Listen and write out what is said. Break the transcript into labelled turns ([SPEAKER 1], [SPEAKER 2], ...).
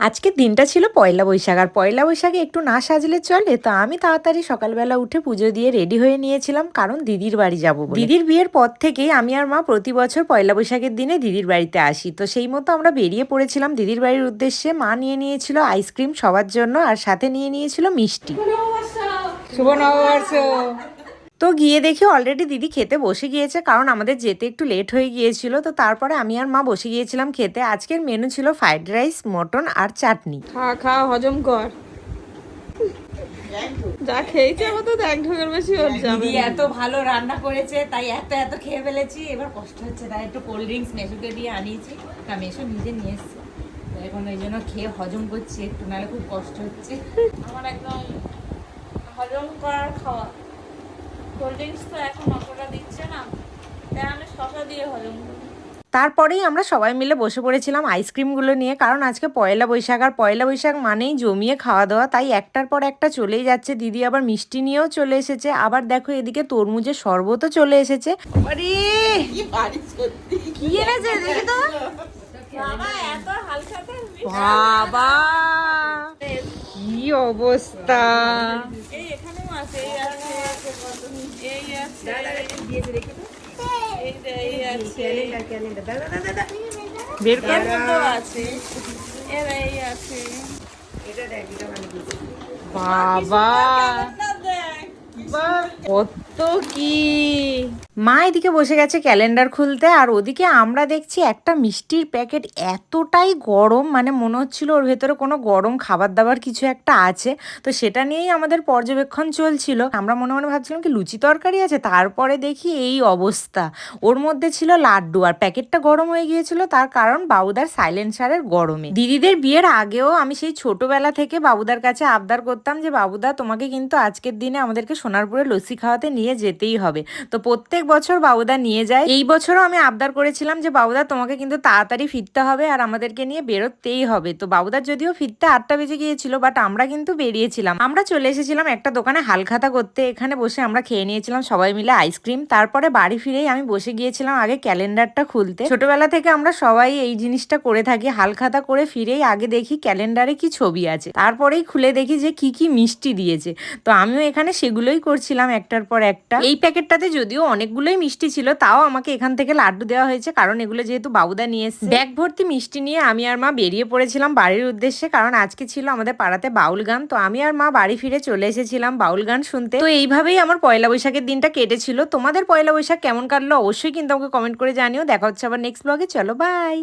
[SPEAKER 1] আজকের দিনটা ছিল পয়লা বৈশাখ আর পয়লা বৈশাখে একটু না সাজলে চলে তো আমি তাড়াতাড়ি সকালবেলা উঠে পুজো দিয়ে রেডি হয়ে নিয়েছিলাম কারণ দিদির বাড়ি যাব দিদির বিয়ের পর থেকেই আমি আর মা প্রতি বছর পয়লা বৈশাখের দিনে দিদির বাড়িতে আসি তো সেই মতো আমরা বেরিয়ে পড়েছিলাম। দিদির বাড়ির উদ্দেশ্যে মা নিয়ে নিয়েছিল আইসক্রিম সবার জন্য আর সাথে নিয়ে নিয়েছিল মিষ্টি।
[SPEAKER 2] শুভ নববর্ষ।
[SPEAKER 1] তো গিয়ে দেখি অলরেডি দিদি খেতে বসে গিয়েছে কারণ আমাদের যেতে একটু লেট হয়ে গিয়েছিল। তো তারপরে আমি আর মা বসে গিয়েছিলাম খেতে। আজকের মেনু ছিল ফ্রাইড রাইস মটন আর চাটনি।
[SPEAKER 2] খা খা হজম কর। যা খেয়েছে আমার তো এক ঢোকের বেশি ওর যাবে
[SPEAKER 3] দিদি এত ভালো রান্না করেছে তাই এত এত খেয়ে ফেলেছি। এবার কষ্ট হচ্ছে তাই একটু কোল্ড ড্রিঙ্কস মেশুকে দিয়ে আনিয়েছি। তা মেশো নিজে নিয়ে এসছে। এখন ওই জন্য খেয়ে হজম করছি একটু নাহলে খুব কষ্ট হচ্ছে।
[SPEAKER 2] আমার একদম হজম করার খাওয়া। কোল্ড ড্রিঙ্কস তো এখন অতটা দিচ্ছে না। তাই আমি শশা দিয়ে হজম করি
[SPEAKER 1] তারপরেই আমরা সবাই মিলে বসে পড়েছিলাম আইসক্রিমগুলো নিয়ে কারণ আজকে পয়লা বৈশাখ আর পয়লা বৈশাখ মানেই জমিয়ে খাওয়া দাওয়া তাই একটার পর একটা চলেই যাচ্ছে। দিদি আবার মিষ্টি নিয়েও চলে এসেছে। আবার দেখো এদিকে তরমুজের শরবতও চলে এসেছে। আরে! কি এনেছে দেখি তো।
[SPEAKER 2] বাবা এত হালখাতে
[SPEAKER 1] বাবা! কি অবস্থা!
[SPEAKER 2] আছে এই আছে এই আছে। এই এই আছে।
[SPEAKER 1] বের কর।
[SPEAKER 2] আছে। এরা এই আছে।
[SPEAKER 1] বাবা।
[SPEAKER 2] না
[SPEAKER 1] কত কি? মা এদিকে বসে গেছে ক্যালেন্ডার খুলতে আর ওদিকে আমরা দেখছি একটা মিষ্টির প্যাকেট এতটাই গরম মানে মনে হচ্ছিল ওর ভেতরে কোনো গরম খাবার দাবার কিছু একটা আছে। তো সেটা নিয়েই আমাদের পর্যবেক্ষণ চলছিল। আমরা মনে মনে ভাবছিলাম কি লুচি তরকারি আছে, তারপরে দেখি এই অবস্থা। ওর মধ্যে ছিল লাড্ডু আর প্যাকেটটা গরম হয়ে গিয়েছিল, তার কারণ বাবুদার সাইলেন্সারের গরমে। দিদিদের বিয়ের আগেও আমি সেই ছোটবেলা থেকে বাবুদার কাছে আবদার করতাম যে, বাবুদা, তোমাকে কিন্তু আজকের দিনে আমাদেরকে সোনারপুরে লস্যি খাওয়াতে নিয়ে যেতেই হবে। তো প্রত্যেক বছর বাবুদা নিয়ে যায়। এই বছরও আমি আবদার করেছিলাম যে, বাবুদা, তোমাকে কিন্তু তাড়াতাড়ি ফিরতে হবে আর আমাদেরকে নিয়ে বেরোতেই হবে। তো বাবুদার যদিও ফিরতে আটটা বেজে গিয়েছিল, বাট আমরা কিন্তু বেরিয়েছিলাম। আমরা চলে এসেছিলাম একটা দোকানে হালখাতা করতে। এখানে বসে আমরা খেয়ে নিয়েছিলাম সবাই মিলে আইসক্রিম। তারপরে বাড়ি ফিরেই আমি বসে গিয়েছিলাম আগে ক্যালেন্ডারটা খুলতে। ছোটবেলা থেকে আমরা সবাই এই জিনিসটা করে থাকি। হালখাতা করে ফিরেই আগে দেখি ক্যালেন্ডারে কি ছবি আছে। তারপরেই খুলে দেখি যে, কি কি মিষ্টি দিয়েছে। তো আমিও এখানে সেগুলোই করছিলাম। একটার পর একটা এই প্যাকেটটাতে যদিও অনেকগুলোই মিষ্টি ছিল তাও আমাকে এখান থেকে লাড্ডু দেওয়া হয়েছে কারণ এগুলো যেহেতু বাবুদা নিয়ে এসছে। ব্যাগ ভর্তি মিষ্টি নিয়ে আমি আর মা বেরিয়ে পড়েছিলাম বাড়ির উদ্দেশ্যে কারণ আজকে ছিল আমাদের পাড়াতে বাউল গান। তো আমি আর মা বাড়ি ফিরে চলে এসেছিলাম বাউল গান শুনতে। তো এইভাবেই আমার পয়লা বৈশাখের দিনটা কেটেছিল। তোমাদের পয়লা বৈশাখ কেমন কাটলো অবশ্যই কিন্তু আমাকে কমেন্ট করে জানিও। দেখা হচ্ছে আবার নেক্সট ব্লগে চলো বাই